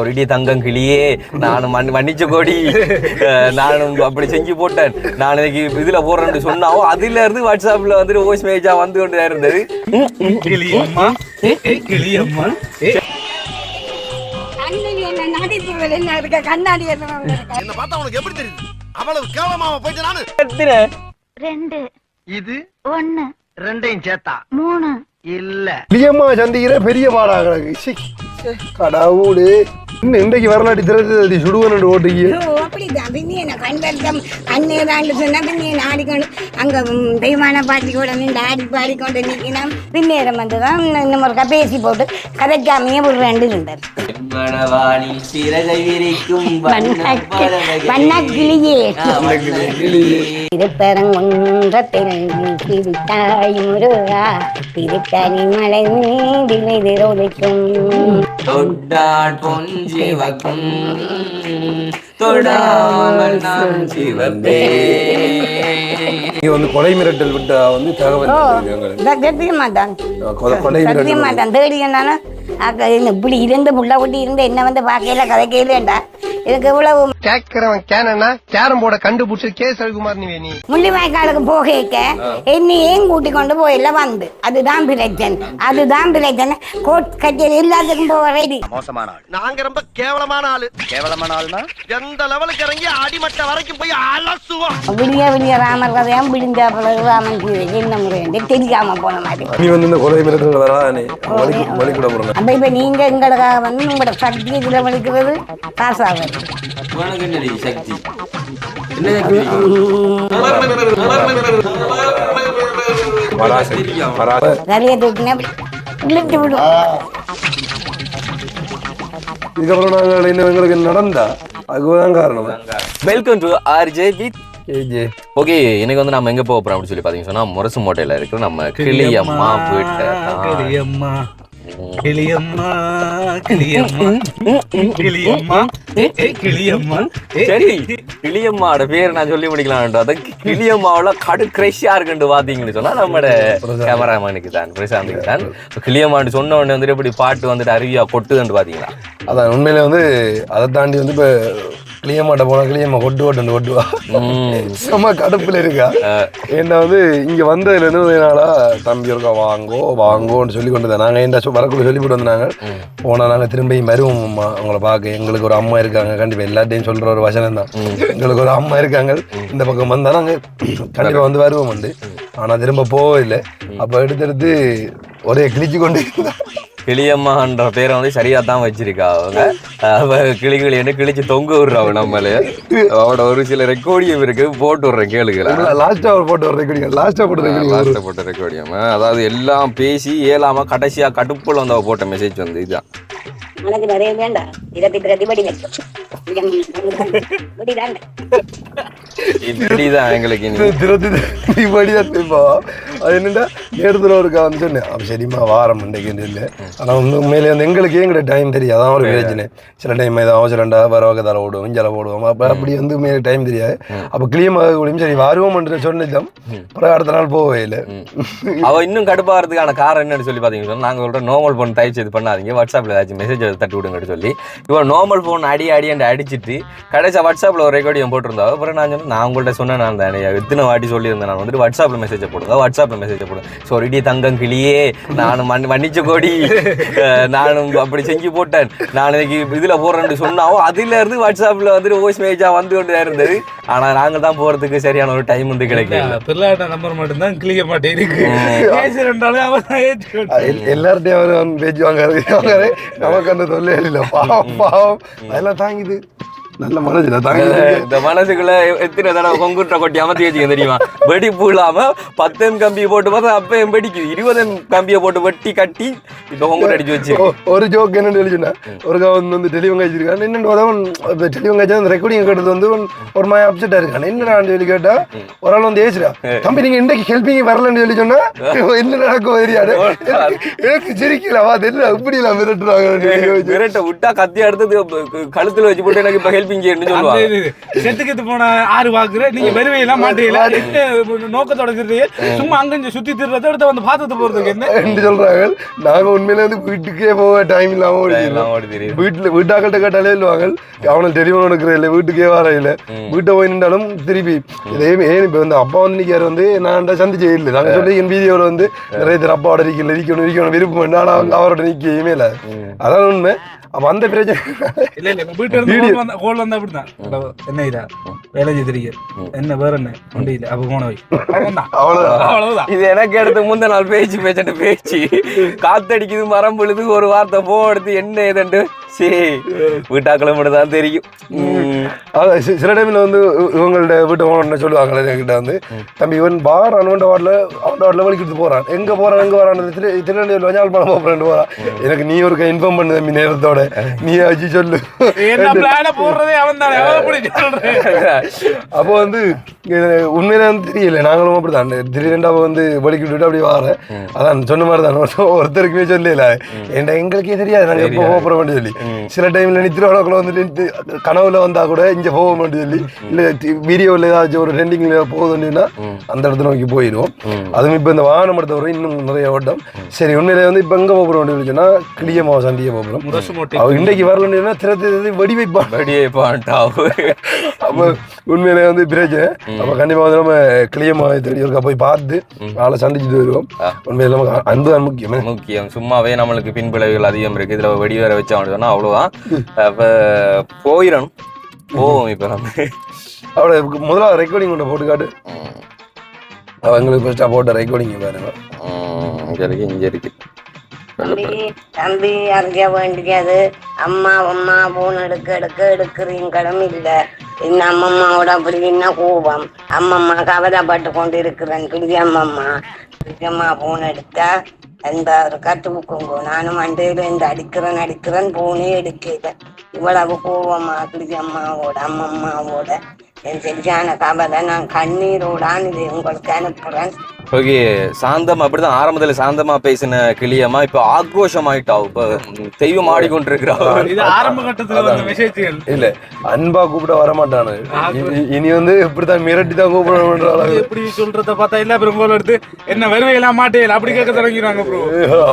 ஒருடி தங்கம் கிளியே நானும் மன் மன்னிச்ச கோடி. நானும் அப்படி செஞ்சு போட்டேன். நான் இன்னைக்கு இதுல போடுறேன்னு சொன்னாவோ அதுல இருந்து வாட்ஸ்அப்ல வந்துட்டு வாய்ஸ் மேஜா வந்து கொண்டு இருந்தது. கண்ணாடி என்ன பார்த்தா உனக்கு எப்படி தெரியுது? அவ்வளவு கேவலமாவ போயிட்டு நானு. எத்தனை? ரெண்டு. இது? ஒன்னு ரெண்டையும் சேர்த்தா. மூணு. இல்ல. சந்திக்கிற பெரிய பாடா கிடக்கு. கடவுளே. இன்னும் இன்றைக்கு வரலாட்டி திறந்து சுடுவன் ஓட்டுக்கு கண்வர்க்கம். அந்நேராண்டு சொன்னா பின்னிய ஆடிக்கொண்டு அங்க தெய்வான பாட்டி கூட நின்று ஆடி பாடிக்கொண்டு நிற்கணும் பின்னேரம் வந்து தான் இன்னும் ஒருக்கா பேசி போட்டு கதைக்காமையே ஒரு ரெண்டு இருந்தார். வண்ணக்கிளியே. திருப்பரங்குன்றத்தில் திருத்தாய் முருகா திருத்தணி மலை மீதில் தொட்டால் ജീവകം தொடாமல் நான் சிவந்தேன் இங்க வந்து கொலை மிரட்டல் விட்டா வந்து தகவல். சத்தியமா தான் கொலை- மிரட்டல் தான் தேடி என்னன்னா இப்படி இருந்து புள்ள குட்டி இருந்து என்ன வந்து பார்க்கல கதை கேளுண்டா இதுக்கு இவ்வளவு கேக்குறவன் கேனா கேரம் போர்ட கண்டுபிடிச்சு கே ரவிக்குமார் நீ முள்ளிவாய்க்காலுக்கு போகைக்க. என்னை ஏன் கூட்டி கொண்டு போயில வந்து? அதுதான் பிரச்சனை. அதுதான் பிரச்சனை. கோட் கச்சேரி எல்லாத்துக்கும் போக ரெடி மோசமான ஆள். நாங்க ரொம்ப கேவலமான ஆளு. கேவலமான ஆளுனா? எந்த லெவலுக்கு இறங்கி அடிமட்ட வரைக்கும் போய் அலசுவோம். விடிய விடிய ராமர் கதையாம் விடிஞ்ச பிறகு ராமன் கீழே என்ன முறை தெரியாம போன மாதிரி. நீ வந்து இந்த கொலை மிரட்டல் வழி கூட அப்ப இப்ப நீங்க எங்களுக்காக வந்து உங்களோட சக்தியை உனக்கு என்னடி சக்தி. என்ன விடும். இதுக்கப்புறம் நாங்கள் இன்னும் எங்களுக்கு நடந்தா? அதுதான் காரணம். Welcome to RJ with okay இன்னைக்கு வந்து நம்ம எங்க போக போறோம் அப்படின்னு சொல்லி பாத்தீங்கன்னா சொன்னா முரசு மோட்டையில இருக்கிற நம்ம கிளியம்மா வீட்டை தான். கிளியம்மா கிளியம்மா. கிளியம்மா. கிளியம்மா ஏ, ஏ, கிளியம்மா. சரி கிளியம்மாவோட பேர் நான் சொல்லி முடிக்கலாம் அதான் கிளியம்மாவோட கடு கிரஷியா இருக்குன்னு பாத்தீங்கன்னு சொன்னா நம்மட கேமராமேனுக்கு தான் பிரசாந்துக்கு தான். கிளியம்மான்னு சொன்ன உடனே வந்துட்டு இப்படி பாட்டு வந்துட்டு அருவியா கொட்டுதுன்னு பாத்தீங்களா? அதான் உண்மையில வந்து அதை தாண்டி வந்து இப்ப கிளியம்மாட்ட போனா கிளியம்மா கொட்டு ஒட்டு ஒட்டு ம். செம்ம கடுப்புல இருக்கா. என்ன வந்து இங்க வந்ததுல இருந்து நாளா தம்பி இருக்கா வாங்கோ வாங்கோன்னு சொல்லி கொண்டு வந்தேன். நாங்க என்ன வரக்குள்ள சொல்லி போட்டு வந்தாங்க போனா நாங்க திரும்பி மருவம் அம்மா அவங்கள பார்க்க எங்களுக்கு ஒரு அம்மா இருக்காங்க. கண்டிப்பா எல்லாத்தையும் சொல்ற ஒரு வசனம் தான். எங்களுக்கு ஒரு அம்மா இருக்காங்க. இந்த பக்கம் வந்தா நாங்க கண்டிப்பா வந்து வருவோம் வந்து. ஆனா திரும்ப போகவே இல்லை. அப்ப எடுத்து எடுத்து ஒரே கிழிச்சு கொண்டு இருந்தா. கிளியம்மான்ற பேரை வந்து சரியா தான் வச்சிருக்கா அவங்க. அவ கிளி கிளின்னு கிழிச்சு தொங்க விடுறாவ நம்மளு. அவட ஒரு சில ரெக்கார்டியம் இருக்கு போட்டு விடுறேன் கேளுங்களா லாஸ்டா ஒரு போட்டு வர்றேன் லாஸ்டா போட்டு வர்றேன் லாஸ்ட் போட்ட ரெக்கார்டியம் அதாவது எல்லாம் பேசி ஏலாம கடைசியா கடுப்புல வந்து போட்ட மெசேஜ் வந்து இதுதான். உனக்கு நிறைய வேண்டாம் இருபத்தி பிரதிபடி வைக்கும் விடிதான் இப்படிதான் எங்களுக்கு திருப்பா அது என்னடா? நேரத்தில் ஒருக்கா வந்து சொன்னேன். அப்ப சரிம்மா வாரம் இன்றைக்கு இல்லை. ஆனா உண்மை- உண்மையிலே வந்து எங்களுக்கு எங்கிட்ட டைம் தெரியாது. அதான் ஒரு பிரச்சனை. சில டைம் ஏதோ அவசரண்டா வரவங்க தர ஓடுவோம் இஞ்சல போடுவோம். அப்ப அப்படி வந்து உண்மையிலே டைம் தெரியாது. அப்ப கிளியமாக கூடியும் சரி வருவோம் சொன்னதும் அப்புறம் அடுத்த நாள் போகவே இல்லை. அவ இன்னும் கடுப்பாகிறதுக்கான காரணம் என்னன்னு சொல்லி பாத்தீங்கன்னா சொன்னா, நாங்க சொல்ற நார்மல் போன் டைப் பண்ணாதீங்க. வாட்ஸ்அப்ல ஏதாச்சும் மெசேஜ் தட்டி விடுங்கன்னு சொல்லி. இவன் நார்மல் போன் அடி அடி அடிச்சிட்டு கடைசியா வாட்ஸ்அப்ல ஒரு ரெக்கார்டியம் போட்டிருந்தா. அப்புறம் நான் சொன்னேன் நான் உங்கள்ட்ட சொன்னேன் நான் தானே. எத்தனை வாட்டி சொல்லியிருந்தேன். நான் வந்துட்டு வாட்ஸ்அப்ல மெசேஜ் போடுங்க வாட்ஸ்அப்ல மெசேஜ் போடுங்க. சொரிடி தங்கம் கிளியே நானும் மன் மன்னிச்ச கோடி. நானும் அப்படி செஞ்சு போட்டேன். நான் இன்னைக்கு இதுல போடுறேன்னு சொன்னாவோ அதுல இருந்து வாட்ஸ்அப்ல வந்துட்டு வாய்ஸ் மேஜா வந்து கொண்டு இருந்தது. ஆனா நாங்க தான் போறதுக்கு சரியான ஒரு டைம் வந்து கிடைக்கல. பிள்ளாட்ட நம்பர் மட்டும்தான் கிளிய மாட்டே இருக்கு பேசுறேன்டாலே அவன் தான் ஏற்றுக்கிட்டு. எல்- எல்லார்ட்டையும் அவர் பேச்சு வாங்காரு வாங்காரு நமக்கு அந்த தொல்லை இல்லை பாவம் பாவம் அதெல்லாம் தாங்கிது நல்ல மனசுல தாங்கிது இந்த மனசுக்குள்ள எத்தனை தடவை கொங்குற்ற கொட்டி அமர்த்தி வச்சுக்க தெரியுமா? வெடிப்பு இல்லாம பத்தம் கம்பியை போட்டு பார்த்தா அப்பயும் வெடிக்குது. இருபதம் கம்பியை போட்டு வெட்டி கட்டி இப்ப கொங்குட்டு அடிச்சு வச்சு ஒரு ஜோக் என்னன்னு சொல்லிச்சுன்னா ஒரு கவன் வந்து டெலிவங்க வச்சிருக்கான் என்னென்னு இப்போ டெலிவங்க அந்த ரெக்கார்டிங் கேட்டது வந்து அவன் ஒரு மாதிரி அப்செட்டாக இருக்கான். என்னடான்னு சொல்லி கேட்டா ஒரு ஆள் வந்து ஏசுறா தம்பி நீங்க இன்றைக்கு ஹெல்பிங் வரலன்னு சொல்லி சொன்னா என்ன நடக்கும் தெரியாது எனக்கு சிரிக்கல வா தெரியல இப்படி எல்லாம் மிரட்டுறாங்க? விரட்ட விட்டா கத்தி அடுத்தது கழுத்துல வச்சு போட்டு எனக்கு இப்ப ஹெல்ப் இருப்பீங்கன்னு சொல்லுவாங்க. செத்துக்கு எத்து போன ஆறு பாக்குற நீங்க வருவையெல்லாம் மாட்டீங்களா. என்ன நோக்கத்தோட சும்மா அங்க சுத்தி திருறத எடுத்து வந்து பாத்துட்டு போறதுக்கு என்ன? சொல்றாங்க நாங்க உண்மையில வந்து வீட்டுக்கே போக டைம் இல்லாம ஓடி வீட்டுல வீட்டாக்கள்கிட்ட கேட்டாலே சொல்லுவாங்க அவனுக்கு டெலிஃபோன் எடுக்கிற இல்லை வீட்டுக்கே வர இல்லை. வீட்டை போய் நின்றாலும் திருப்பி. இதே ஏன் இப்போ வந்து அப்பா வந்து நிற்காரு வந்து நான் சந்திச்சே இல்லை. நாங்கள் சொல்லி என் வீடியோவில் வந்து நிறைய பேர் அப்பாவோட நிற்கல நிற்கணும் நிற்கணும் விருப்பம் இல்லை. ஆனால் அவரோட நிற்கவே இல்லை. அதான் உண்மை. அப்போ அந்த பிரச்சனை இல்ல வீட்டுல இருந்து அப்படிதான் என்ன இதா வேலை செய்திருக்க என்ன வேற என்ன ஒண்டி இல்ல அப்ப போன வை அவ்வளவுதான் இது எனக்கு எடுத்து முந்த நாள் பேச்சு பேச்சுட்டு பேச்சு காத்தடிக்குது மரம் பொழுது ஒரு வார்த்தை போ எடுத்து என்ன ஏதண்டு சரி வீட்டாக்களை மட்டும் தான் தெரியும் சி- சில டைமில் வந்து இவ- இவங்கள்ட்ட வீட்டு ஓனர் சொல்லுவாங்களே என்கிட்ட வந்து தம்பி இவன் பார் அவன் வார்டில் அவன் வார்டில் வலிக்கிட்டு போகிறான் எங்கே போகிறான் எங்கே வரான் திரு திருநெல்வேலி வஞ்சால் போகிறேன் போகிறான் எனக்கு நீ ஒரு இன்ஃபார்ம் பண்ணு தம்பி நேரத்தோட. நீ ஆச்சு சொல்லு. அப்போ வந்து உண்மையிலே வந்து தெரியல நாங்களும் அப்படி தான் திடீரெண்டு வந்து வலிக்கிட்டு விட்டு அப்படியே வாரேன் அதான் சொன்ன மாதிரி தான் ஒருத்தர் ஒருத்தருக்குமே சொல்லல. ஏன்டா எங்களுக்கே தெரியாது நாங்கள் எப்போ போகிறோம்னு சொல்லி. சில டைமில் நித்திரோடக்குள்ள வந்து நின்று கனவுல வந்தா கூட இங்கே போவோம்னு சொல்லி இல்லை. வீடியோவில் ஏதாச்சும் ஒரு ட்ரெண்டிங்கில் போகுதுன்னா அந்த இடத்துல நோக்கி போயிடுவோம் அதுவும் இப்போ இந்த வாகனம் எடுத்த வரை இன்னும் நிறைய ஓட்டம். சரி உண்மையிலே வந்து இப்போ எங்கே போகிறோம் சொன்னா கிளியமாக சண்டியை போகிறோம் முரசு மூட்டை. அவ இன்றைக்கு வரலன்னு திறத்து வெடி வைப்பான் அப்படியே பாண்டாவு அப்போ உண்மையிலே வந்து பிரச்சனை. அப்போ கண்டிப்பாக வந்து நம்ம கிளியமாக தேடி ஒருக்கா போய் பார்த்து ஆளை சந்திச்சுட்டு வருவோம். உண்மையில நமக்கு அன்பு தான் முக்கியமே. முக்கியம். சும்மாவே நம்மளுக்கு பின்விளைவுகள் அதிகம் இருக்கு. இதுல வெடி வச்சா அவ்வளவுதான் அப்ப போயிடணும். போவோம் இப்ப நம்ம. அவளை முதல்ல ரெக்கார்டிங் கொண்டு போட்டு காட்டு. அவங்களுக்கு ஃபர்ஸ்ட்டாக போட்ட ரெக்கார்டிங் பாருங்க. இங்க இருக்கு இங்க இருக்கு. தம்பி தம்பி அறிஞ்ச வேண்டியது. அம்மா அம்மா போன் எடுக்க எடுக்க எடுக்கிறீங்களும் இல்ல. என்ன அம்மம்மாவோட அப்படி என்ன கோபம்? அம்மம்மா கவலைப்பட்டு கொண்டு இருக்கிறேன் பிடிச்ச அம்மம்மா பிடிச்சம்மா போன் எடுத்தா அந்த ஒரு கட்டுமுக்குங்கோ நானும் மண்டையில இந்த அடிக்கிறேன் அடிக்கிறேன் போனே எடுக்கல இவ்வளவு கோபமா அப்படி அம்மாவோட அம்மம்மாவோட. என் சரியான கவலை நான் கண்ணீரோடான் இது உங்களுக்கு அனுப்புறேன். ஓகே சாந்தம் அப்படிதான். ஆரம்பத்துல சாந்தமா பேசின கிளியம்மா இப்ப ஆக்ரோஷமாயிட்டா இப்ப தெய்வம் ஆடிக்கொண்டிருக்கிறா. இது ஆரம்ப கட்டத்துல வந்த மெசேஜ்கள் இல்ல அன்பா கூப்பிட வர மாட்டானு இனி வந்து இப்படித்தான் மிரட்டி தான் அளவு எப்படி சொல்றத பார்த்தா இல்ல அப்புறம் கோல் எடுத்து என்ன வருவையெல்லாம் மாட்டேன். அப்படி கேட்க தொடங்கிறாங்க ப்ரோ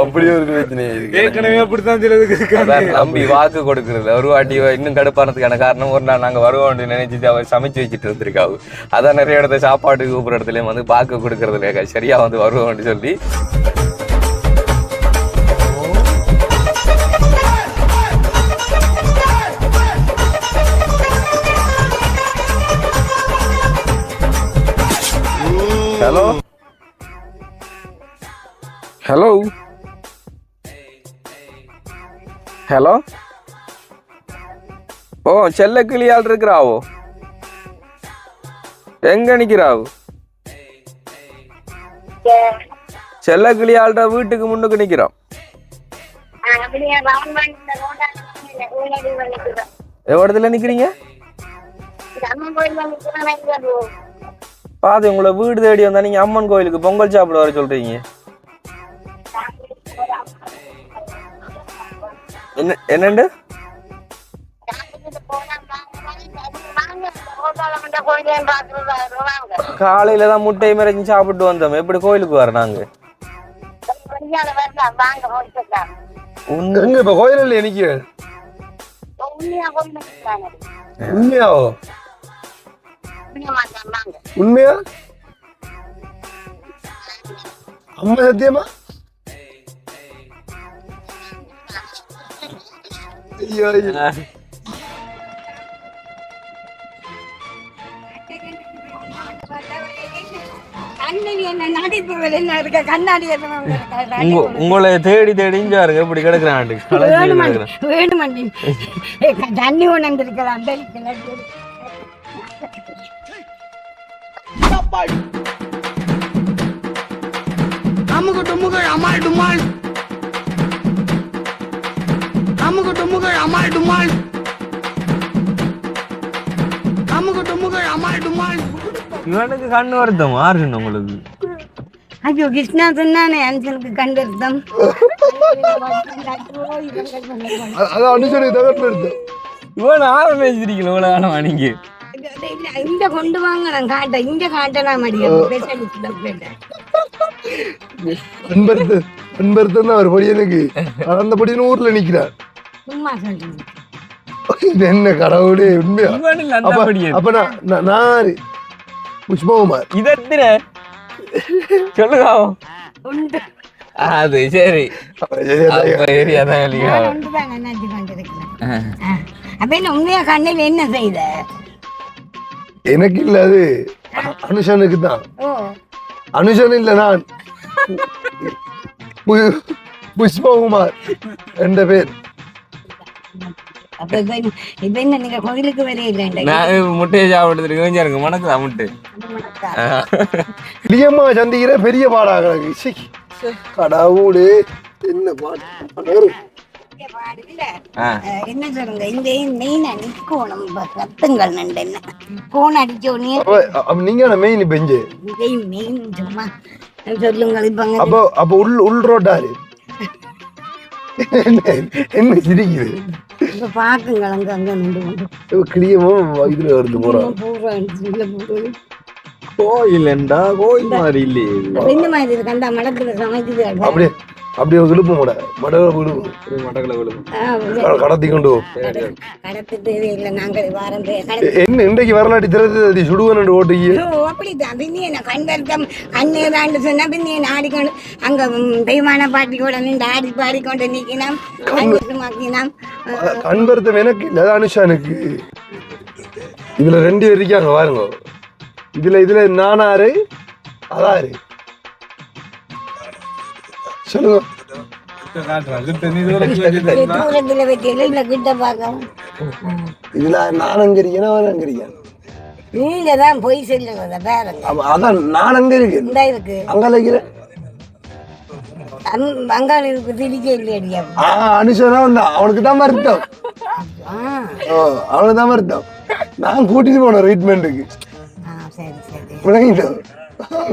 அப்படியே ஒரு பிரச்சனை ஏற்கனவே அப்படித்தான் சிலதுக்கு நம்பி வாக்கு கொடுக்கறது ஒரு வாட்டி இன்னும் கடுப்பானதுக்கான காரணம் ஒரு நாள் நாங்க வருவோம்னு நினைச்சிட்டு அவர் சமைச்சு வச்சுட்டு இருந்திருக்காவு. அதான் நிறைய இடத்த சாப்பாடு கூப்பிட்ற இடத்துலயும் வந்து பார்க்க கொடுக்கறது இல்லையா சரியா வந்து வருவோம்னு சொல்லி. ஹலோ ஹலோ ஹலோ ஓ செல்ல கிளியால் இருக்கிறாவோ? எங்க நிக்கிறாவு? செல்ல கிளியாள்ட வீட்டுக்கு முன்னுக்கு நிக்கிறோம். அப்படியே எவ்வளத்துல நிக்கிறீங்க? அம்மன் பாத்து உங்களை வீடு தேடி வந்தா நீங்க அம்மன் கோயிலுக்கு பொங்கல் சாப்பிட வர சொல்றீங்க. என்ன என்னண்டு? காலையில தான் முட்டை மறைச்சு சாப்பிட்டு வந்தோம். எப்படி கோயிலுக்கு வர நாங்க எங்க இப்ப கோயில் இல்லை எனக்கு உண்மையாவோ? உண்மையா? அம்மா சத்தியமா? ஐயோ உங்களை தேடி தேடி இஞ்சாருங்க இப்படி கிடக்குறான் வேணுமண்டி தண்ணி ஒண்ணு இருக்கலாம் அமுக டுமுக அமால் டுமால். அமுக டுமுக அமால் டுமால். அமுக டுமுக அமால் டுமால். இவனுக்கு கண்ணு வருத்தம் ஆறுன்னு உங்களுக்கு. ஐயோ கிருஷ்ணா சொன்னானே அஞ்சலுக்கு தகவல் எடுத்தேன் இவன் ஆரம்பிச்சிருக்கீங்க இவ்வளோ வேணாமா நீங்க இந்த கொண்டு வாங்க நான் காட்டேன் இந்த காட்டலாம் முடியும் ஸ்பெஷலிஸ்ட் டாக்டர் அன்பர்த்து அன்பர்த்து தான் ஒரு படியனுக்கு அந்த படியன் ஊர்ல நிக்கிறார். சும்மா சொல்றேன் என்ன கடவுளே உண்மையா? அப்ப நான் நான் நாரு புஷ்பகுமார் இது எத்தனை சொல்லுங்க உண்டு அது சரி உண்மையா கண்ணில் என்ன செய்த எனக்கு இல்ல அது அனுஷனுக்கு தான் அனுஷன் இல்ல நான் பு- புஷ்பகுமார் என்ற பேர் அப்ப இப்ப என்ன- இப்ப என்ன நீங்க கோயிலுக்கு வரே இல்லை நான் முட்டையை சாப்பிடுறதுக்கு கொஞ்சம் இருக்கு. மணக்குதா முட்டை. கிளியம்மா சந்திக்கிற பெரிய பாடாக. எனக்கு கடவுளே என்ன பாடு. என்ன சொல்லுங்க? இந்த மெயினா நிக்கோணும் ரத்தங்கள் நண்டு என்ன? கோன் அடிச்ச உடனே நீங்க மெயின் பெஞ்சு? இதை மெயின் சும்மா சொல்லுங்க இப்ப அங்க அப்போ அப்போ உள் உள் ரோட்டாரு என்ன என்ன சிரிக்குது? இப்ப பாக்குங்கள் அங்க நின்று கொண்டு கிளியமும் இதுல வருது போறான் பூரா இதுல பூரா. கோயிலண்டா கோயில் மாதிரி இல்லையே. இந்த மாதிரி அந்த மடத்துல சமைக்குது. அப்படியே அப்படியே விழுப்பு முட மடவை விழுப்பு மடகளை விழும் கடத்தி கொண்டு போ. கடத்துட்டு இல்லை நாங்கள் வாரம் என்ன இன்றைக்கு வரலாட்டி திறத்து சுடுவன் ஓட்டுக்கு ஓ, அப்படித்தான் பின்னே கண் வருத்தம் கண்ணீராண்டு சொன்னா பின்னே ஆடிக்கொண்டு அங்க தெய்வான பாட்டி கூட நின்று ஆடி பாடிக்கொண்டு நிற்கினாம். கண்ணுமாக்கினாம் கண்பருத்தம் எனக்கு இல்லை அனுஷானுக்கு இதுல ரெண்டு பேர் இருக்காங்க பாருங்க. இதுல இதுல நானாரு அதாரு. சொல்லுங்க. இதுல நான் அங்க இருக்கேன் அவன் அங்க இருக்கேன் நீங்க தான் பொய் சொல்லுறத பாருங்க அதான் நான் அங்க இருக்கேன் இந்த இருக்கு அங்க இருக்கிறேன் அங்- அங்காள இருக்கு திரிக்க இல்லையா ஆ அனுஷனா வந்தான் அவனுக்கு தான் ஓ, அவனுக்கு தான் வருத்தம். நான் கூட்டிட்டு போனேன் ட்ரீட்மெண்ட்டுக்கு விளங்கிட்டோம்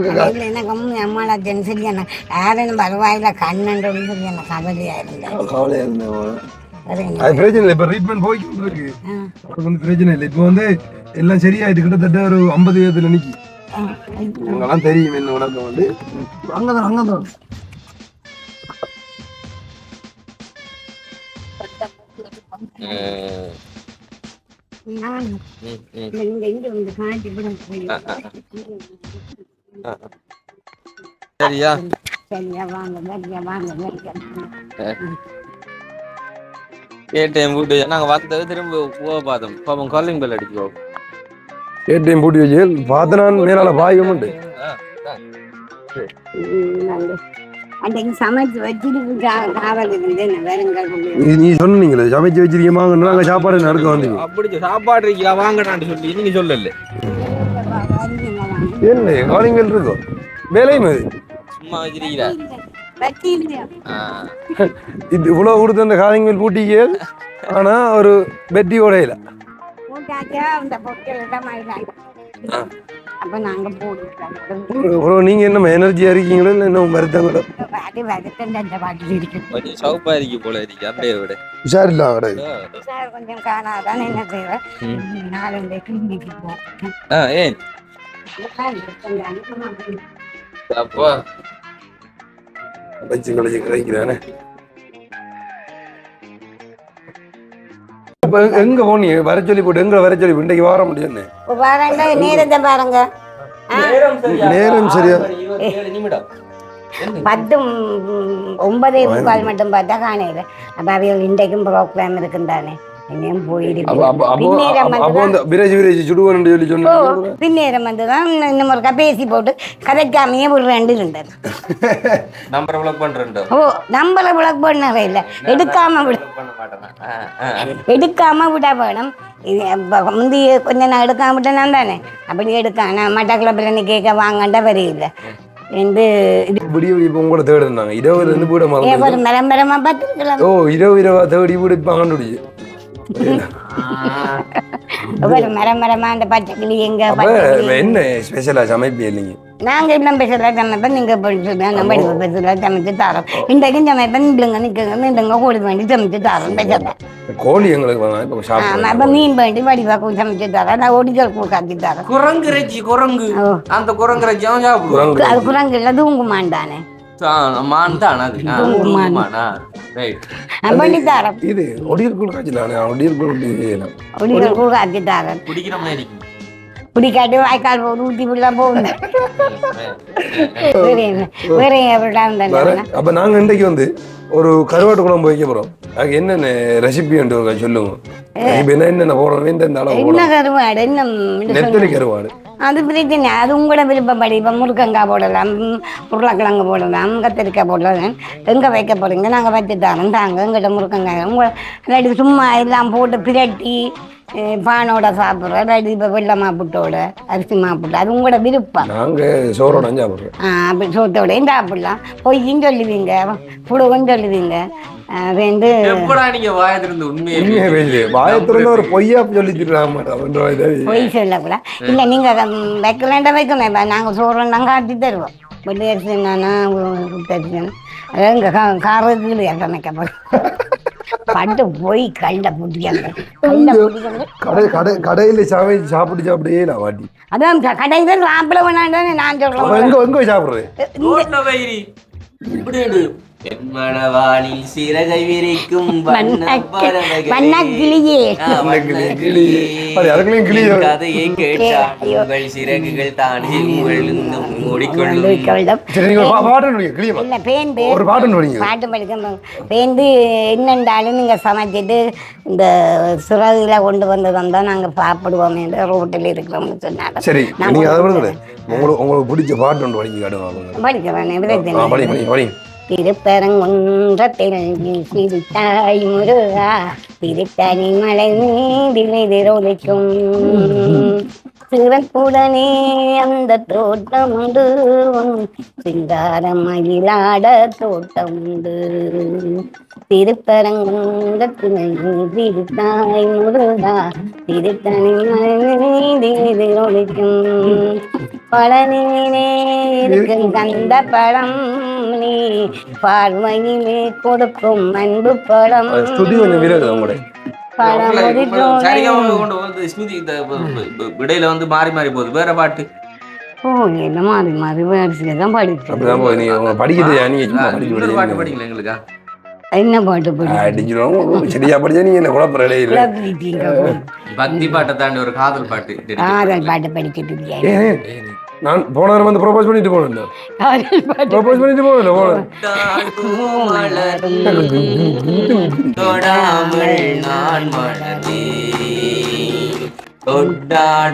இல்ல என்ன கம்மி அம்மாளாச்சேன்னு சரி என்ன யாரும் பரவாயில்ல கண்ணன் சொல்லி என்ன கவலையா இருந்தேன் கவலையா இருந்தேன்? அது பிரச்சனை இல்லை இப்போ ட்ரீட்மெண்ட் போய்க்கிட்டு இருக்கு வந்து பிரச்சனை இல்லை இப்போ வந்து எல்லாம் சரியாயிட்டு கிட்டத்தட்ட ஒரு ஐம்பது விதத்துல நிக்கி ஆ. உங்களாம் தெரியும் என்ன உனக்கு வந்து அங்கதான் அங்கதான் நான் இந்த இங்க வந்து காட்டி விட சரியா? சரியா வாங்க சரியா வாங்க ஏடிஎம் திரும்ப போக பார்த்தோம். பாப்போம் காலிங் பெல் அடிக்குவோம் ஏடிஎம் பூட்டி வச்சு பார்த்து நான் மேலால பாய்க்க உண்டு. அன்றைக்கு சமைச்சு வச்சுட்டு கா- காவல் இருந்தேன் வேறுங்க நீ சொன்னீங்களே சமைச்சு வச்சிருக்கீங்க நாங்கள் சாப்பாடு நடக்க வந்தீங்க அப்படி சாப்பாடு இருக்கா வாங்கடான்னு சொல்லி நீங்க சொல்லல. என்ன காலிங்கள் இருக்கும். வேலையும் அது சும்மா வச்சிருக்கிறா வச்சு இல்லையா ஆ. இது இவ்வளோ கொடுத்த அந்த காலிங்கள் பூட்டிக்கு ஆனா ஒரு பெட்டி உடையில நாங்க என்ன எனர்ஜியா இருக்கீங்களோ இல்லை என்ன வருத்தங்களோ இருக்கு கொஞ்சம் சவுப்பா இருக்கு போல இருக்கு அப்படியே விட. கொஞ்சம் காணாதான் என்ன செய்வேன் நாலு ஏன்? அப்பா. வச்சு கழிச்சு கிடைக்கிறானே அப்ப எங்க போனீங்க வர சொல்லி போட்டு எங்க வர சொல்லி இன்றைக்கு வர முடியும்னு. இப்போ பாருங்க நேரத்தை பாருங்க. நேரம் சரியா? நிமிடம். பத்து ஒன்பதே முக்கால் மட்டும் பார்த்தா காணையில அப்ப அவைகள் இன்றைக்கும் ப்ரோக்ராம் இருக்குந்தானே என்னையும் அந்த விரேஜ் விரேஜ் சுடுவன்னு சொல்லி சொன்னாங்க பின்னேரம் வந்துதான் இன்னும் ஒருக்கா பேசி போட்டு கதைக்காமையே ஒரு ரெண்டு இருந்தது நம்பர் பிளாக் பண்றேன் ஓ நம்மள விளக்கு பண்ணவே இல்லை எடுக்காம விட பண்ண மாட்டேன் எடுக்காம விட வேணும் முந்தி கொஞ்சம் நான் எடுக்காம விட்டேன் நான் தானே அப்படி எடுக்க நான் மட்டக்கிழப்பில் நீ கேட்க வாங்கண்ட வரையில்லை இப்போ தேடுனாங்க இரவு இருந்து கூட மறந்து ஒரு மரம் மரமா பார்த்துருக்கலாம் ஓ இரவு இரவா தேடி கூட இப்போ கண்டுபிடிச்சு ஒரு மரம் மரமா அந்த பச்சை கிளி எங்க என்ன ஸ்பெஷலா சமைப்பே இல்லைங்க. நாங்க எல்லாம் பேசுறதா சமைப்பேன் நீங்க நம்ம படிப்பு பேசுறதா சமைச்சு தரோம். இன்றைக்கும் சமைப்பேன் நின்றுங்க நிற்குங்க நின்றுங்க கோழி வேண்டி சமைச்சு தரோம் பேசுறேன் கோழி எங்களுக்கு ஆமா அப்ப மீன் வேண்டி வடிவா கூழ் சமைச்சு தரேன் நான் ஒடிக்கல் காய்ச்சி தரேன் குரங்கு இறைச்சி குரங்கு. அந்த குரங்கு இறைச்சி குரங்கு அது குரங்கு இல்லை தூங்குமாண்டானே. மான் தான் அது. ஆ, தூங்குமான். மானா. ரைட் நான் பண்ணி தரேன் இது ஒடியற்குள் காய்ச்சலானே ஒடியற்குள் செய்யலாம் ஒடிக்கல் கூழ் காய்ச்சி தரேன் குடிக்கிற மாதிரி இருக்கும் பிடிக்காட்டி வாய்க்கால் போகுது ஊட்டி இப்படிலாம் போகுது வேற என்ன? வேற எப்படிலாம் வேற இருந்தாலும் அப்ப நாங்க இன்றைக்கு வந்து ஒரு கருவாட்டு குழம்பு வைக்க போறோம். அதுக்கு என்னென்ன ரெசிபி சொல்லுங்க. இப்ப என்ன என்னென்ன போடுறோம்? எந்தெந்த அளவு என்ன போடுறோம்? கருவாடு? என்ன நெத்தலி சொல்லுங்க. கருவாடு. அது பிரச்சனை அது உங்களோட விருப்பப்படி. இப்போ முருங்கங்காய் போடலாம் உருளைக்கிழங்கு போடலாம் கத்திரிக்காய் போடலாம் எங்கே வைக்க போகிறீங்க நாங்கள் வச்சு தரோம். தாங்க எங்கிட்ட முருங்கங்காய். உங்களை இல்லாட்டி சும்மா எல்லாம் போட்டு பிரட்டி பானோட சாப்பிட்றோம் இல்லாட்டி இப்போ வெள்ளை மாப்புட்டோட அரிசி மாப்புட்டு அது உங்களோட விருப்பம். நாங்க சோறோட அஞ்சா போடுறோம் ஆ, அப்படி சோத்தோடையும் சாப்பிடலாம்? பொய்யும் சொல்லுவீங்க புழுவும் சொல்லுவீங்க. அது வந்து ஒரு பொய்யா சொல்லி பொய் சொல்லக்கூடாது இல்லை நீங்கள் வைக்கலாண்டா வைக்கணும். இப்போ நாங்கள் சோறுலாம் காட்டி தருவோம். வெள்ளி அரிசி என்னன்னா அரிசி அது எங்கள் கா காரத்துக்கு சமைக்கப்படும் பட்டு போய் கல்ல புட்டியாங்க. கல்ல புட்டியாங்க. கடை கடை கடையில சமைச்சு சாப்பிட்டு சாப்பிட்டே நான் வாட்டி. அதான் கடையில் சாப்பிட வேணாண்டானே நான் அப்ப சொல்கிறேன் எங்க எங்க போய் மணவானில் சிறகை விரிக்கும். கதையை கேட்டால் உங்கள் சிறகுகள் தானே உங்கள் மூடிக்கொள்ளும். சரி நீங்க ஒரு பா- பாட்டு நடிங்க கிளியமா இல்லை பேந்து என்னண்டாலும் நீங்கள் சமைச்சிட்டு இந்த சிறகுல கொண்டு வந்து வந்தால் நாங்கள் சாப்பிடுவோம் ரோட்டில் இருக்கிறோம்னு சொன்னாங்க சரி உங்களுக்கு உங்களுக்கு பிடிச்ச பாட்டு ஒன்று படிக்க காட்டுவாங்க படிக்கிறேன் ஆ, பிரச்சனை திருப்பரங்குன்றத்தில் சிரித்தாய் முருகா திருத்தனி மலை மீதில் எதிரொலிக்கும். சிறப்புடனே அந்த தோட்டம் உண்டு சிங்கார மயிலாட தோட்டம் உண்டு. திருப்பரங்குன்றத்தில் சிரித்தாய் முருகா திருத்தனி மலை மீதில் எதிரொலிக்கும். பழனியிலே இருக்கும் கந்த பழம் நீ பார்வையிலே கொடுக்கும் அன்பு பழம் ஸ்துதி கொஞ்சம் விரோதம் உங்களோட. பழமுதிர்ச்சோலை. சரிகம கொண்டு வந்து மாறி மாறி போகுது. வேற பாட்டு? ஓ என்ன மாறி மாறி வரிசையில தான் போய் நீங்க படிக்கிறது பாட்டு படிக்கல எங்களுக்கா? என்ன பாட்டு படி அடிச்சிடும் சரியா படிச்சா நீங்க என்ன இடையில குழப்பிட்டீங்க. பக்தி பாட்டை தாண்டி ஒரு காதல் பாட்டு காதல் பாட்டு படிச்சுட்டு இருக்கேன் ஏன் நான் போன வாரம் வந்து ப்ரோபோஸ் பண்ணிட்டு போனேன் ப்ரோபோஸ் பண்ணிட்டு போனேன்.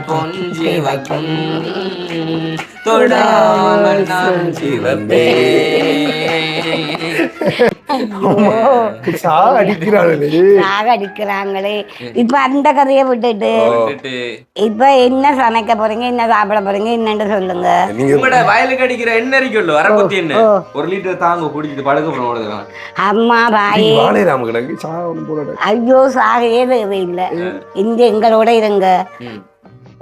பொஞ்சி வைக்கும் தொடாமல் நான் சிவப்பே சா அடிக்கிறாங்களே சாக அடிக்கிறாங்களே இப்ப அந்த கதையை விட்டுட்டு இப்ப என்ன சமைக்க போறீங்க என்ன சாப்பிட போறீங்க என்னன்னு சொல்லுங்க. நீங்க வயலுக்கு அடிக்கிற என்ன அடிக்கல வரப்பத்தி என்ன. ஒரு லிட்டர் தாங்க குடிச்சிட்டு போறோம் அம்மா பாயே ஐயோ சாகையே தேவையில்லை இங்க எங்களோட இருங்க.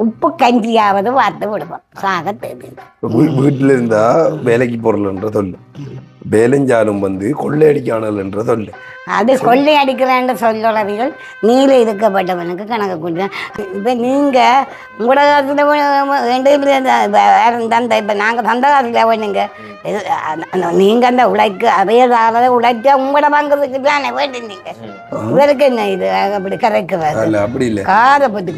உப்பு கஞ்சியாவது வார்த்து விடுவோம். சாக தேவையில்லை. வீட்டில் இருந்தா வேலைக்கு போறலன்ற சொல்லு வேலைஞ்சாலும் வந்து கொள்ளையடிக்கானல் என்ற சொல்லு. அது கொள்ளை அடிக்கிறான்ற சொல்லறவிகள் நீல இருக்கப்பட்டவனுக்கு கணக்கு கொடுத்தேன் இப்போ நீங்கள் உங்களோட காலத்தில் வேற தந்த இப்போ நாங்கள் தந்த காலத்தில் வேணுங்க நீங்கள் அந்த உழைக்கு அதே காலத்தை உழைச்சா உங்களோட பங்குக்கு தானே வேண்டினீங்க இவருக்கு என்ன இது? அப்படி கரைக்கிறது அல்ல அப்படி இல்லை. காதை பற்றி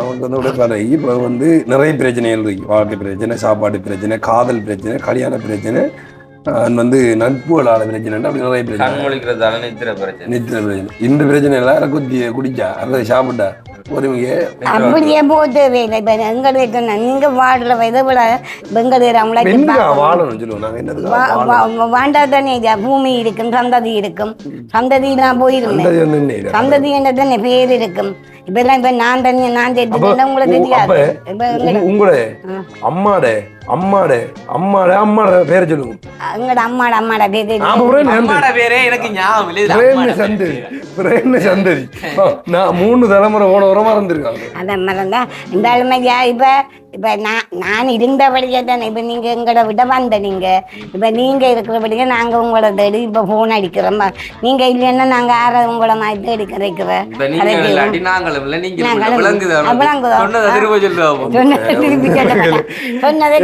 நமக்கு வந்து இப்போ வந்து நிறைய பிரச்சனைகள் இருக்கு. வாழ்க்கை பிரச்சனை சாப்பாடு பிரச்சனை காதல் பிரச்சனை கல்யாண பிரச்சனை வந்து நட்புகளால பிரச்சனை அப்படி நிறைய பிரச்சனை. நித்திர பிரச்சனை. நித்திர பிரச்சனை. இந்த பிரச்சனை எல்லாம் குத்தி குடிச்சா அதை சாப்பிட்டா ஒருவங்க அப்படியே போட்டு எங்களுக்கு நீங்கள் வாடுற இதை விட பெங்களூர் வாண்டா தானே பூமி இருக்கும் சந்ததி இருக்கும். சந்ததி நான் போயிருந்தேன் சந்ததி என்ன தானே பேர் இருக்கும். இப்ப எல்லாம் இப்ப நான் தனி நான் தெரிஞ்சுட்டேன் உங்களுக்கு தெரியாது. உங்களோட அம்மாட அம்மாட அம்மாட அம்மாட பேரை சொல்லுங்க. எங்கட அம்மாட அம்மாட பேர் அம்மாட பேரே எனக்கு ஞாபகம் இல்லை. பிரேம சந்ததி பிரேம சந்ததி நான் மூணு தலைமுறை போன உரமா இருந்திருக்காங்க அதான் மறந்தா. இந்த அழுமையா இப்ப இப்போ நான் நான் இருந்தபடியே தானே இப்போ நீங்கள் எங்களை விட வந்த நீங்கள் இப்போ நீங்கள் இருக்கிறபடியே நாங்கள் உங்களை தேடி இப்போ ஃபோன் அடிக்கிறோம். நீங்கள் இல்லைன்னா நாங்கள் யாரை உங்களை மாதிரி தேடி கிடைக்கிறோம்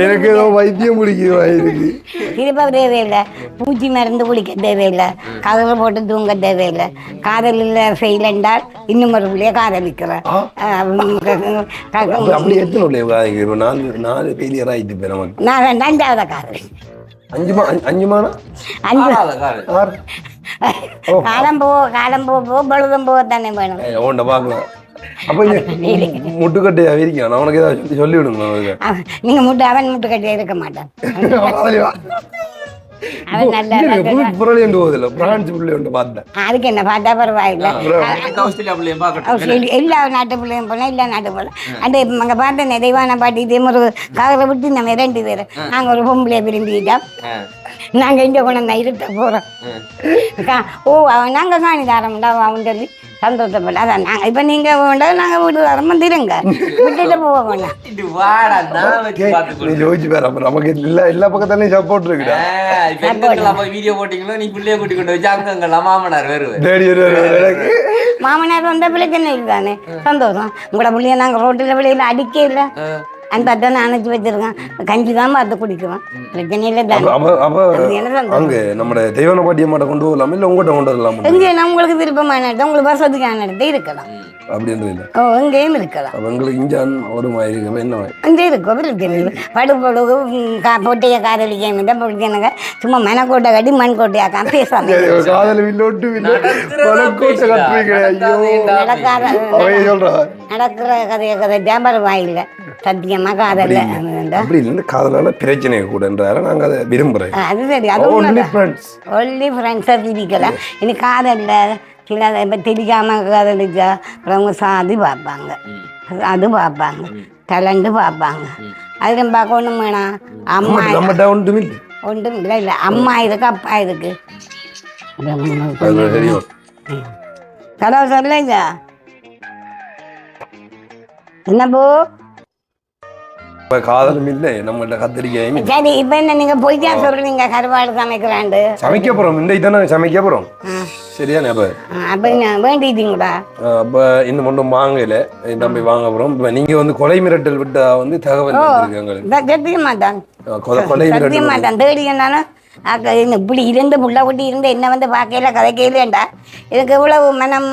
எனக்கு ஏதோ வைத்தியம் இருக்கு. திருப்ப தேவையில்லை. பூச்சி மருந்து குடிக்க தேவையில்லை. கதவை போட்டு தூங்க தேவையில்லை. காதலில் ஃபெயில் என்றால் இன்னும் ஒரு பிள்ளைய காதலிக்கிறேன். அப்ப அப்படி எத்தனை இப்போ நாலு நாலு ஃபெயிலியர் ஆயிட்டு இப்போ நமக்கு நான் ரெண்டாவது காதல் அஞ்சு மா அஞ்சு- அஞ்சு மானா அஞ்சு ஆறு காலம் போ காலம் போ போ பொழுதும் போக தானே வேணும் பார்க்கலாம் அப்போ முட்டுக்கட்டையா உனக்கு ஏதாவது சொல்லி விடுங்க அவனுக்கு அவன் நீங்க முட்டு அவன் முட்டு கட்டி இருக்க மாட்டான் அதுக்கு என்ன பார்த்தா பரவாயில்ல. எல்லா நாட்டு பிள்ளையும் போனா எல்லா நாட்டு போல அந்த அங்க பார்த்த நிறைவான பாட்டி இதே ஒரு காதலை விட்டு நம்ம ரெண்டு பேர் நாங்க ஒரு பொம்பளைய விரும்பிட்டோம். நாங்க இங்க கொண்டு இருட்ட போறோம். கா- ஓ அவன் நாங்க காணி தாரம்டா அவன் சொல்லி சந்தோஷப்பட அதான் நாங்க இப்ப நீங்க வேண்டா நாங்க வீட்டு தரம் வந்துருங்க விட்டுட்டு போக வேண்டாம் இது வாடா நான் வச்சு நீ பார்த்துக்கொள்ளும் யோசிச்சு பாரு நமக்கு எல்லா எல்லா பக்கத்தாலையும் சப்போர்ட் இருக்குடா. வீடியோ போட்டீங்களோ நீ பிள்ளைய கூட்டி கொண்டு வச்சு அங்கங்கெல்லாம் மாமனார் எனக்கு மாமனார் வந்த பிரச்சனை இல்லைதானே? சந்தோஷம். உங்களோட பிள்ளைய நாங்க ரோட்டில் வெளியில அடிக்க இல்லை. அந்த அதான் அணைச்சி வச்சிருக்கேன். கஞ்சி தான் பார்த்து குடிக்குவேன். பிரச்சனை இல்லை தானே. அங்க நம்ம தெய்வான பாட்டியை மட்டும் கொண்டு வரலாமா? இல்ல உங்ககிட்ட கொண்டு வரலாமா? எங்கே நான் உங்களுக்கு விருப்பமான இடம் உங்களுக்கு வசதிக்கான இடத்தை இருக்கலாம். அப்படின்றது இல்ல. ஓ எங்கேயும் இருக்கலாம். அப்ப எங்களுக்கு இஞ்சான் ஒரு மாதிரி இருக்கு? என்ன அங்கே இருக்கும் பிரச்சனை படுபொழுகு கா பொட்டைய காதலிக்க பொழுதுனங்க சும்மா மனக்கோட்டை கட்டி மண் கோட்டையாக்கா பேசாம காதல் வில்ல ஒட்டு வில்ல பலக்கோட்டை கட்டுறீங்க ஐயோ. நடக்காத நடக்கிற கதைய கதை. ஜாம்பர் வாயில்ல. சத்தியமா காதல்ல. அதுதான். அப்படி இல்லைன்னு காதலால பிரச்சனை கூடன்றால நாங்க அதை விரும்புறேன். அது சரி அது ஒன்லி. ஃப்ரெண்ட்ஸ் ஒன்லி ஃப்ரெண்ட்ஸை பிரிக்கலாம் இனி காதல்ல சில இப்போ தெரியாம காதலிச்சா அவங்க சாதி பார்ப்பாங்க. அது பார்ப்பாங்க. டேலண்ட்டு பார்ப்பாங்க. அதில் பார்க்க ஒன்றும் வேணாம். அம்மா ஒன்றும் இல்லை. ஒன்றும் இல்லை இல்லை. அம்மா இருக்கு அப்பா இருக்கு கதவை சொல்லுங்க என்ன போ இப்ப காதலும் இல்லை நம்மகிட்ட கத்திரிக்காயும். சரி இப்போ என்ன நீங்க போய்க்கா சொல்றீங்க? கருவாடு சமைக்கிறாண்டு சமைக்க போறோம். இந்த இதானே சமைக்க போறோம். சரியானே அப்ப அப்போ வேண்டிட்டீங்களா அப்ப இன்னும் ஒன்றும் வாங்கல. நம்பி வாங்க போறோம். இப்ப நீங்க வந்து கொலை மிரட்டல் விட்டா வந்து தகவல் எங்களுக்கு. சத்திய மாட்டான் அஹ் கொலை மிரட்டல் மாட்டான் தேடி என்னாலும் இப்படி இருந்து புள்ள குட்டி இருந்து என்ன வந்து பார்க்கல கதைக்கலேண்டா இதுக்கு எவ்வளவு மனம்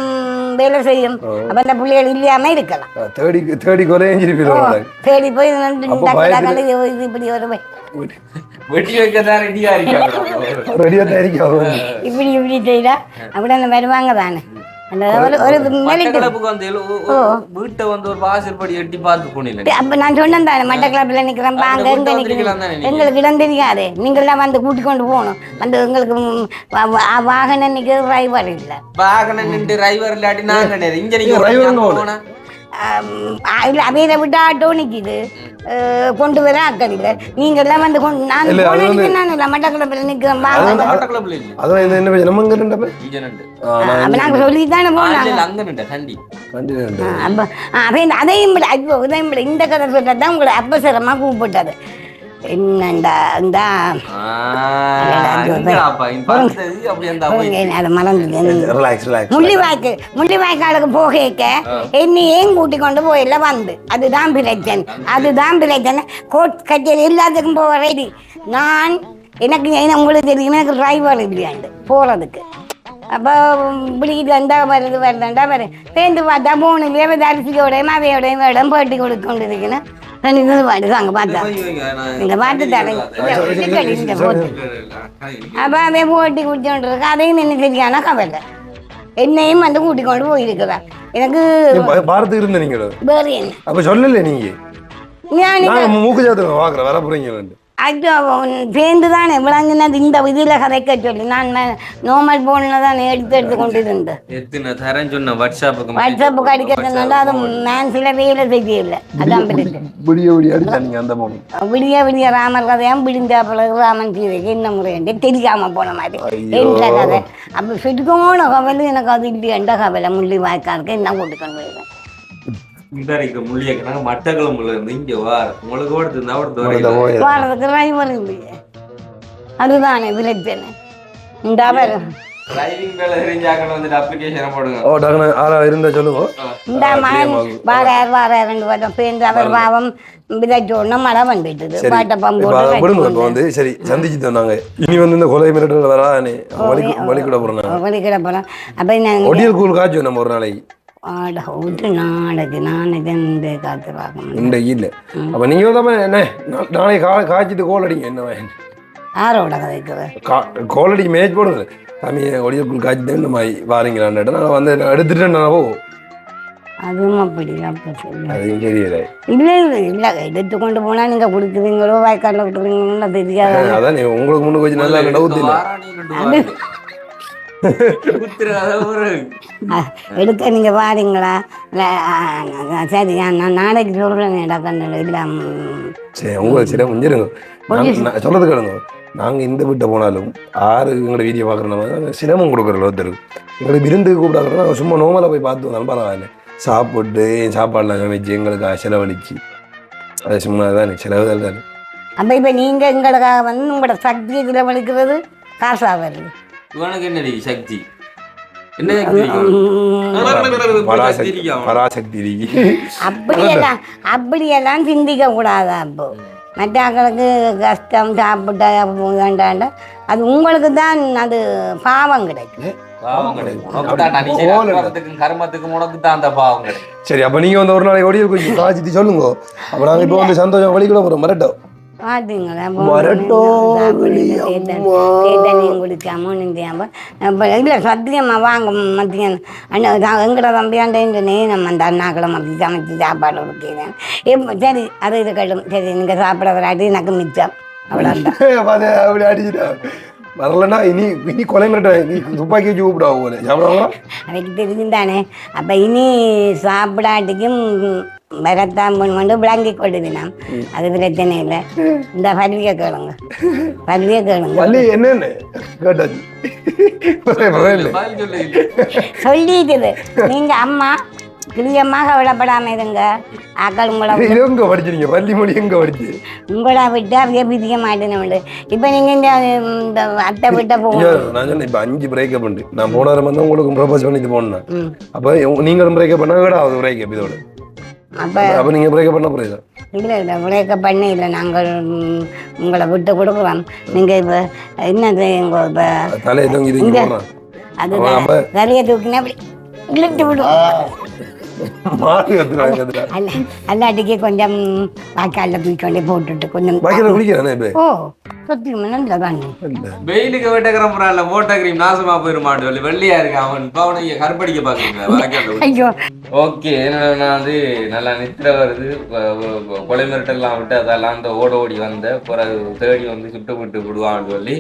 வேலை செய்யும். அப்போ அந்த பிள்ளைகள் இல்லாம இருக்கலாம். தேடி தேடி தேடி போய் இப்படி தயாரிக்க இப்படி இப்படி செய்தா அப்படி அந்த வருவாங்க தானே. வீட்டை வந்து ஒரு வாசல் படி எட்டி பார்த்து போனில அப்ப நான் சொன்னேன் தானே மட்டக்கிளப்பில் நிக்கிறேன் பாங்க எங்க நிக்கிறேன்? எங்களுக்கு இடம் தெரியாது. நீங்களாம் வந்து கூட்டி கொண்டு போகணும். வந்து எங்களுக்கு ம், வா- வா- வாகனம் நிற்கிற டிரைவர் இல்லை. வாகனம் நின்று டிரைவர் இல்லாட்டி நான் கிடையாது இங்க நீங்க இல்லை அவையில விட்டு ஆட்டோ நிற்கிது கொண்டு வர கொண்டு நான் இல்ல, அது வந்து- போனேன் நான் இல்லை மட்டக்கிளப்பில் நிற்கிறேன் அதான் இந்த என்ன நம்ம இங்க ரெண்டு. நாங்கள் சொல்லி தானே போனாங்க. அதையும் விட ஐயோ விட இந்த கதை சொல்கிறது தான் உங்களை அவசரமாக கூப்பிட்டது முள்ளிவாய்க்கு முள்ளிவாய்க்காலுக்கு போகைக்க என்னை ஏன் கூட்டி கொண்டு போயில வந்து? அதுதான் பிரச்சனை. அதுதான் பிரச்சனை. கோர்ட் கச்சேரி எல்லாத்துக்கும் போக ரெடி நான் எனக்கு என்ன உங்களுக்கு தெரியும் எனக்கு டிரைவர் இல்லையாண்டு போகிறதுக்கு அப்போ இப்படி வந்தா வருது வருதுண்டா வரு சேர்ந்து பார்த்தா மூணு பேர் தரிசியோடையும் அவையோடையும் இடம் போட்டி கொடுத்து கொண்டு இருக்கணும் இது பாட்டு அங்கே பார்த்தா இந்த பாட்டு தரேன் இந்த போட்டு அப்போ அவன் போட்டி குடிச்சோண்டு இருக்கு அதையும் என்ன சரியான கவலை என்னையும் வந்து கூட்டி கொண்டு போயிருக்கிறான் எனக்கு பாரத்து இருந்த நீங்க வேறு என்ன அப்ப சொல்லல நீங்க நான் நான் மூக்கு ஜாத்திரம் பாக்குறேன் வர போறீங்க அது அவன் சேர்ந்து தானே விளங்கினது. இந்த இதில் கதைக்க சொல்லி. நான் நார்மல் ஃபோனில் தான் எடுத்து எடுத்து கொண்டு இருந்தேன் எத்தனை தரேன் சொன்ன வாட்ஸ்அப்புக்கு வாட்ஸ்அப்புக்கு அடிக்கிறதுனால அது நான் சில வேலை செய்யல. அதான் விடிய விடிய அடிச்சா நீங்க அந்த மூணு விடிய விடிய ராமர் கதையாம் விடிஞ்சா பிறகு ராமன் சீதைக்கு என்ன முறையண்டு தெரியாம போன மாதிரி. கதை. அப்போ சுட்டுக்கோன கவலை எனக்கு அது இல்லையண்ட கவலை. முள்ளி வாய்க்காருக்கு என்ன கூட்டு முள்ளியக்கு நாங்க மட்டக்களம்புல இருந்து இங்க வார உங்களுக்கு ஓடுது இருந்தா இந்த ஓடுது. போய் வாழறதுக்கு டிரைவர் இல்லையே. அதுதானே பிரச்சனை இந்த அவர் டிரைவிங் வேலை தெரிஞ்சாக்கணும் வந்துட்டு அப்ளிகேஷன் போடுங்க. ஓ டக்குனு ஆளா இருந்தா சொல்லுங்க. இந்த மகன் வாரார் வாரார் ரெண்டு வருடம் பேருந்து அவர் பாவம். விதைச்சோடனே மழை வந்துட்டுது. சரி. பாட்டை பம்பு இப்போ அதை விடுங்க இப்போ போட்டு வந்து சரி சந்திச்சு தந்தாங்க இனி வந்து இந்த கொலை மிரட்டல் வரானே வலி வலி கூட போறேன் வெளிக்கிட போகலாம் அப்போ நான் ஒடியல் கூழ் காய்ச்சுவோம் நம்ம ஒரு நாளைக்கு. ஆட விட்டு நாளைக்கு நாளைக்கு இந்த காத்து பார்க்கணும். இன்றைக்கு இல்லை அப்போ நீங்க வந்து என்ன? நாளைக்கு கா காய்ச்சிட்டு கோல் அடிங்க என்ன? யாரோட கதைக்குது கா கோல் அடிக்க மேட்ச் போடுங்க சாமி ஒடியல் கூழ் காய்ச்சிட்டு இந்த மாதிரி வாரீங்களான்னு நான் வந்து நான் எடுத்துட்டு நான் போவோம் அதுவும் அப்படி அப்படி சொல்லு. அது தெரியல. இல்லை இல்லை எடுத்து கொண்டு போனால் நீங்கள் கொடுக்குறீங்களோ வாய்க்காலில் விட்டுறீங்களோ தெரியாத. அதான் நீ உங்களுக்கு முன்னுக்கு நல்லா எடுக்க இல்லை அஹ், சரி நான் நாளைக்கு ம், சரி உங்களுக்கு சரி நான் சொல்றது கேளுங்க. நாங்கள் இந்த வீட்டை போனாலும் ஆறு எங்களோட வீடியோ பார்க்குற சிரமம் கொடுக்குறோம் ஒருத்தருக்கு எங்களுக்கு விருந்து கூப்பிடாக்கிறோம் நாங்கள் சும்மா நோமலாக போய் பார்த்து வந்தாலும் பரவாயில்ல. சாப்பிட்டு சாப்பாடுலாம் சமைச்சு எங்களுக்கு செலவழிச்சு. அது சும்மா தானே செலவு தானே அப்போ இப்போ நீங்கள் எங்களுக்காக வந்து உங்களோட சக்தி இதில் வலிக்கிறது காசாக வருது இவனுக்கு என்னடி சக்தி? என்ன பராசக்தி அப்படியெல்லாம் அப்படியெல்லாம் சிந்திக்க கூடாது அப்போ மற்றவங்களுக்கு கஷ்டம் சாப்பிட்டா வேண்டாண்ட. அது உங்களுக்கு தான் அது பாவம் கிடைக்கும். சரி அப்போ நீங்கள் வந்து ஒரு நாளைக்கு ஒடியல் கொஞ்சம் சொல்லுங்க. அப்போ நாங்கள் இப்போ வந்து சந்தோஷம் வழிக்கூட போகிறோம் மரட்டோம் இல்லை சத்தியமாக வாங்க மத்தியம் அண்ணா நான் எங்கட தம்பியாண்டேன்னு நம்ம அந்த அண்ணாக்களை மத்தி சமைச்சு சாப்பாடு கொடுக்கிறேன். எப்போ சரி அது இருக்கட்டும் சரி நீங்கள் சாப்பிட வராட்டி எனக்கு மிச்சம். அவ்வளோதான் அப்படி வரலன்னா இனி இனி கொலை நீ துப்பாக்கி வச்சு கூப்பிடுவோம் அதுக்கு தெரிஞ்சுதானே அப்போ இனி சாப்பிடாட்டிக்கும் வரத்தான் கொண்டு விளங்கி கொடுவினாம் அது பிரச்சனை இல்லை. இந்த பருவியை கேளுங்க. பருவியை கேளுங்க. வள்ளி என்னன்னு கேட்டாச்சு. பரவாயில்ல. பதில் சொல்லு இல்லை. சொல்லிட்டுது. நீங்க அம்மா கிளியம்மா கவலைப்படாம இருங்க. ஆக்கள் உங்களை எங்க படிச்சீங்க பள்ளி மொழி எங்க படிச்சு? உங்களை விட்டு அப்படியே பிரிக்க மாட்டேன்னு இப்போ நீங்க இந்த அத்தை விட்ட போகணும் நான் சொன்னேன் இப்ப அஞ்சு பிரேக்கப் உண்டு. நான் போன வாரம் வந்து உங்களுக்கு ப்ரொபோஸ் பண்ணிட்டு போனேன். அப்ப நீங்களும் பிரேக்கப் பண்ணா விட ஆகுது பிரேக்கப் இதோட? அப்போ அப்ப நீங்க பிரேக்கப் பண்ண போறீங்க இல்லை இல்லை பிரேக்க பண்ணி இல்லை நாங்கள் உங்களை விட்டு கொடுக்குறோம். நீங்கள் இப்போ என்னது உங்கள் இப்போ? தலையை தொங்கி தூக்கி அப்ப- நிறைய தூக்கினா அப்படி இழுத்து விடும். சத்தியமாக நல்லா தானே வெயிலுக்கு வெட்டக்கிற முறால போட்ட கிரீம் நாசமா போயிருமாட்டு சொல்லி வெள்ளையா இருக்கு அவன். இப்ப அவனை இங்க கருப்படிக்க பாக்குறீங்க ஐயோ. ஓகே என்னன்னா வந்து நல்லா நித்திர வருது. கொலை மிரட்டெல்லாம் விட்டு அதெல்லாம் அந்த ஓட ஓடி வந்த பிறகு தேடி வந்து சுட்டு விட்டு விடுவான்னு சொல்லி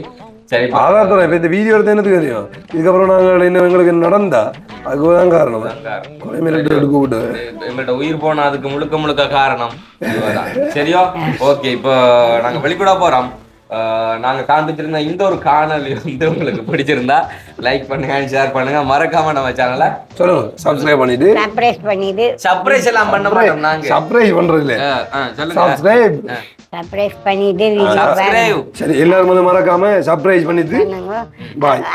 சரி ஆதாரத்தோட இப்ப இந்த வீடியோ எடுத்து எனக்கு தெரியும்? இதுக்கப்புறம் நாங்கள் எங்களுக்கு நடந்தா அதுதான் காரணம். எங்கள்கிட்ட உயிர் போன அதுக்கு முழுக்க முழுக்க காரணம். இதுதான். சரியா? ஓகே இப்போ நாங்க வெளிக்கூட போறோம். ஆஹ் நாங்க காண்பிச்சிருந்த இந்த ஒரு காணொலி வந்து உங்களுக்கு பிடிச்சிருந்தா லைக் பண்ணுங்க ஷேர் பண்ணுங்க. மறக்காம நம்ம சேனலை சொல்லுங்க சப்ஸ்கிரைப் பண்ணிட்டு. சர்ப்ரைஸ் பண்ணிட்டு. சர்ப்ரைஸ் எல்லாம் பண்ண மாட்டோம் நாங்க. சர்ப்ரைஸ் பண்றது இல்ல சொல்லுங்க. சப்ஸ்கிரைப் சர்ப்ரைஸ் பண்ணிட்டு சரி எல்லாரும் வந்து மறக்காம சர்ப்ரைஸ் பண்ணிட்டு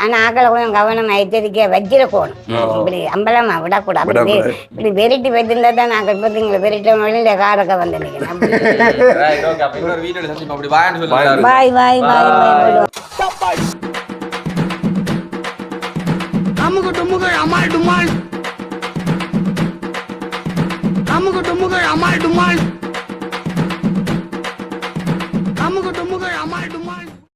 ஆனா ஆக்கள கூட கவனம் ஆயிட்டு வஜ்ஜில கோணும் இப்படி அம்பலமா விடக்கூடாது. அப்படி இப்படி வெரைட்டி வச்சிருந்தா தான் நாங்கள் பார்த்து எங்களை வெரைட்டி வழியில காரக்க வந்து நிற்கிறேன் பாய் பாய் பாய் அமுக டுமுக அமால் டுமால். அமுக டுமுக அமால் டுமால். My.